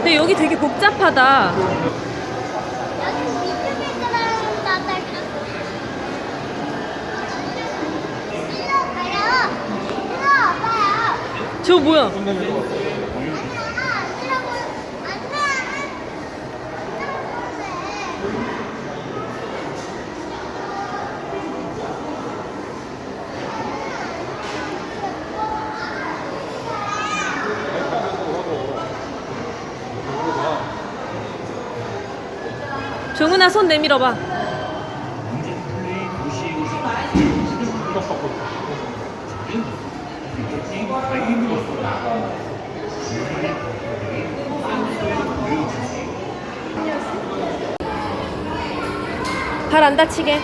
근데 여기 되게 복잡하다. 저 뭐야? 아니야, 앉으라고. 정은아 손 내밀어 봐. 발 안 다치게.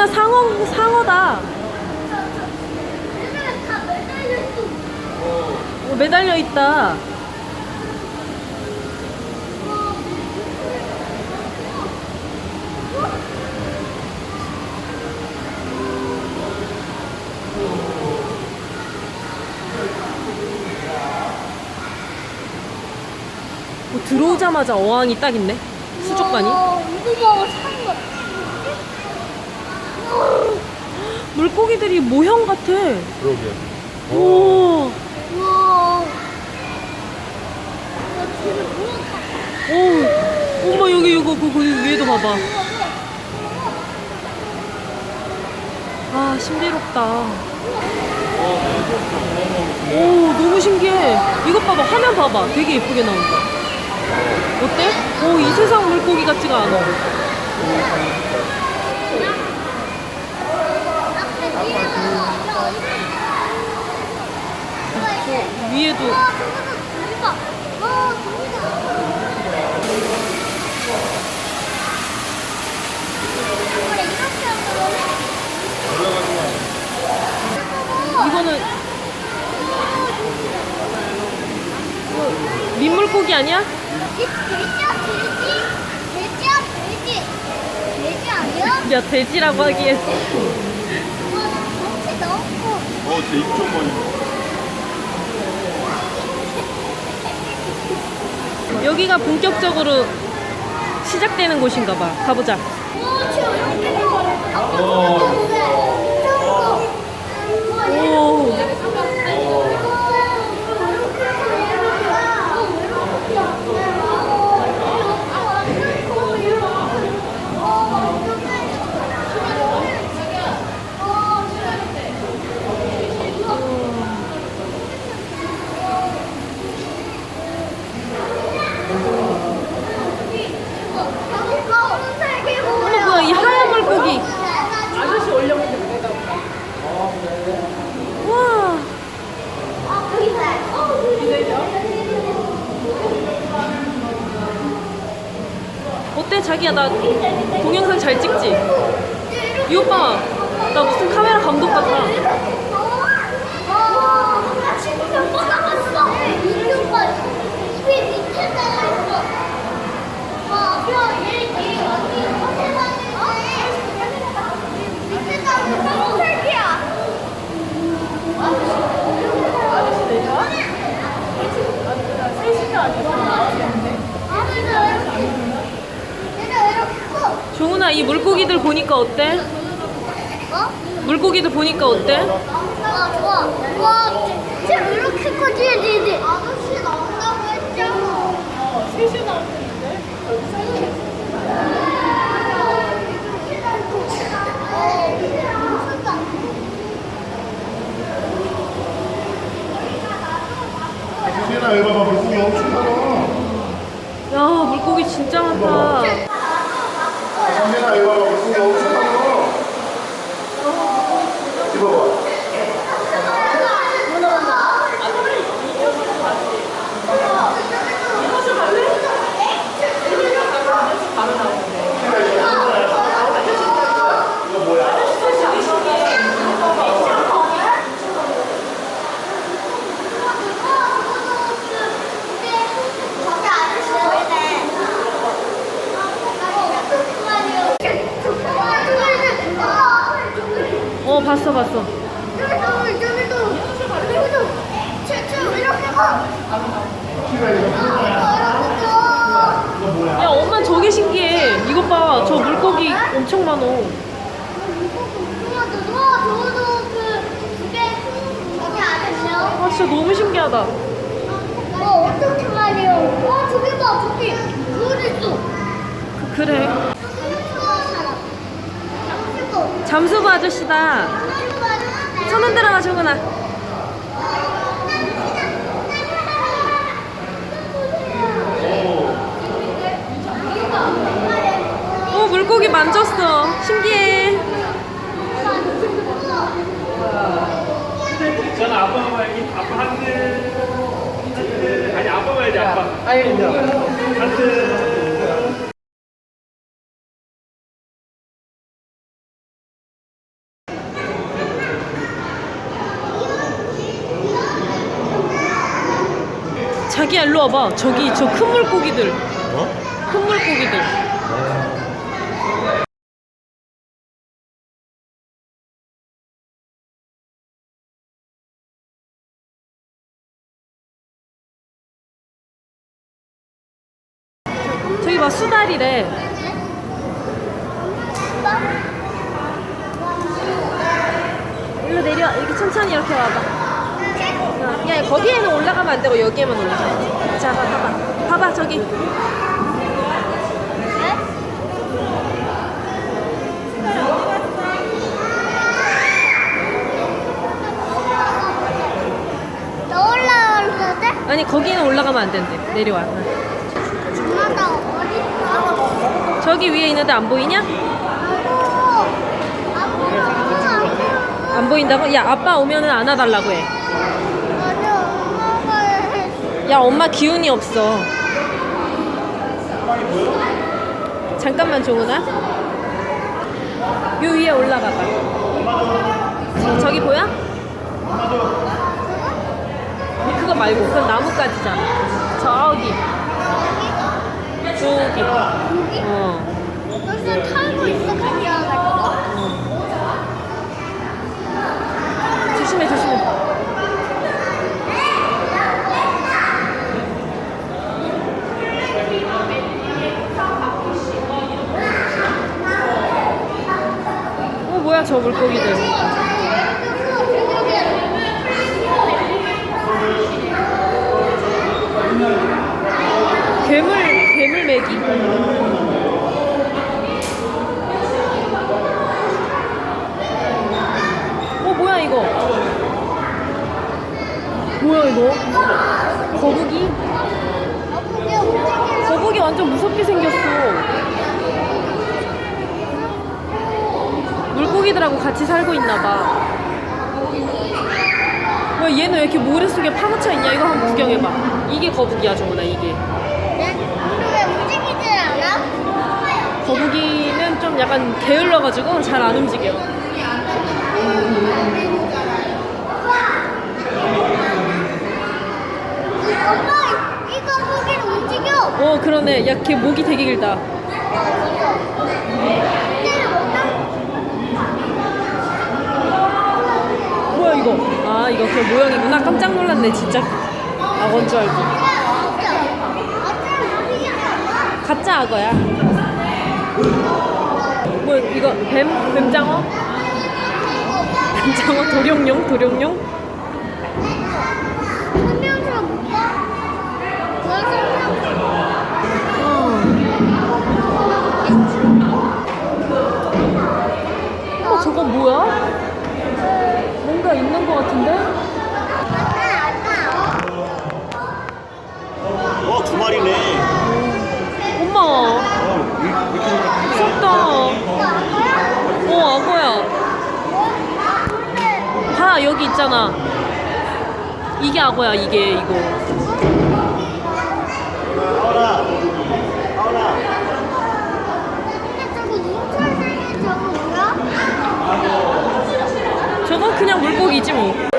종훈아 상어 상어다. 어, 매달려 있다. 뭐 들어오자마자 어항이 딱 있네. 수족관이. 어, 이거 봐, 산 거. 물고기들이 모형 같아. 그러게 오. 우와. 나 뒤를 보여. 오. 엄마 여기 이거 그, 그 위에도 봐봐. 아 신비롭다. 오 너무 신기해. 이것 봐봐 화면 봐봐. 되게 예쁘게 나온다. 어때? 오이 세상 물고기 같지가 않아. 앞에 뒤에 봐. 위에도 와, 돌. 와, 돌이다. 이거는 이거 민물고기 아니야? 이 돼지야, 돼지? 돼지야, 돼지. 돼지 아니야? 야 돼지라고 하기엔 어제 입좀 봐 여기가 본격적으로 시작되는 곳인가 봐. 가보자. 와, 지금 이렇게 봐. 아까 보는데 엄청 커. 와, 얘 오. 어, 뭐야 이 하얀 물고기. 아저씨 와. 어때 자기야 나 동영상 잘 찍지? 이 오빠 나 무슨 카메라 감독 같아. 와, 야, 얘, 얘 어디 어디 사는데? 밑에 나가 있어. 색이야. 아저씨 내려? 셋이 아니고 나왔는데. 얘가 이렇게 커. 종훈아 이 물고기들 보니까 어때? 어? 물고기들 보니까 어때? 와 좋아. 와 진짜 이렇게 커지지. 아저씨 나온다고 했잖아. 셋이 나왔는데 여기 봐봐 물고기 엄청 많아 야 물고기 진짜 많다. 세나 여기 봐봐 3만 원. 아 진짜 너무 신기하다. 와 어떻게 말이야? 와 저기 봐 저기 그랬어. 그, 그래. 잠수부 아저씨다. 천원 들어가 주구나. 물고기 만졌어. 신기해. 저는 아빠가 봐야지. 아빠 하트. 하트. 아니 아빠 봐야지 아빠. 하트. 자기야 일로 와봐. 저기 저 큰 물고기들. 어? 큰 물고기들. 봐 수달이래. 일로 내려 이렇게 천천히 이렇게 와봐. 어, 야 거기에는 올라가면 안 되고 여기에만 올라가야지. 자 봐, 봐봐 봐봐 저기. 아니 거기는 올라가면 안 된대. 내려와. 엄마가 어디 저기 위에 있는데 안 보이냐? 안 보인다고? 야 아빠 오면은 안아달라고 해. 야 엄마 기운이 없어. 잠깐만 종훈아. 요 위에 올라가봐. 저, 저기 보여? 그거 말고 그건 나뭇가지잖아. 저기. 저기. 어. 벌써 타고 있어 가져와가지고. 조심해 조심해. 어 뭐야 저 물고기들. 괴물 괴물 메기? 어 이거? 뭐야 이거? 거북이? 거북이 완전 무섭게 생겼어. 물고기들하고 같이 살고 있나 봐. 왜 얘는 왜 이렇게 모래 속에 파묻혀 있냐? 이거 한번 구경해봐. 이게 거북이야, 정훈아, 이게. 거북이는 좀 약간 게을러가지고 잘 안 움직여. 어, 그러네. 야, 걔 목이 되게 길다. 뭐야, 이거? 아, 이거 그 모형이구나. 깜짝 놀랐네, 진짜. 악어인 줄 알고. 가짜 악어야. 뭐, 이거 뱀? 뱀장어? 뱀장어? 도룡룡? 도룡룡? 설명서 볼까? 왜 설명서? 어, 저거 뭐야? 뭔가 있는 것 같은데? 어, 두 마리네. 엄마, 어, 이- 이렇게 생각- 무섭다. 어, 악어야. 봐, 여기 있잖아. 이게 악어야, 이게, 이거. 근데 저거 생긴 저거 그냥 물고기지, 뭐.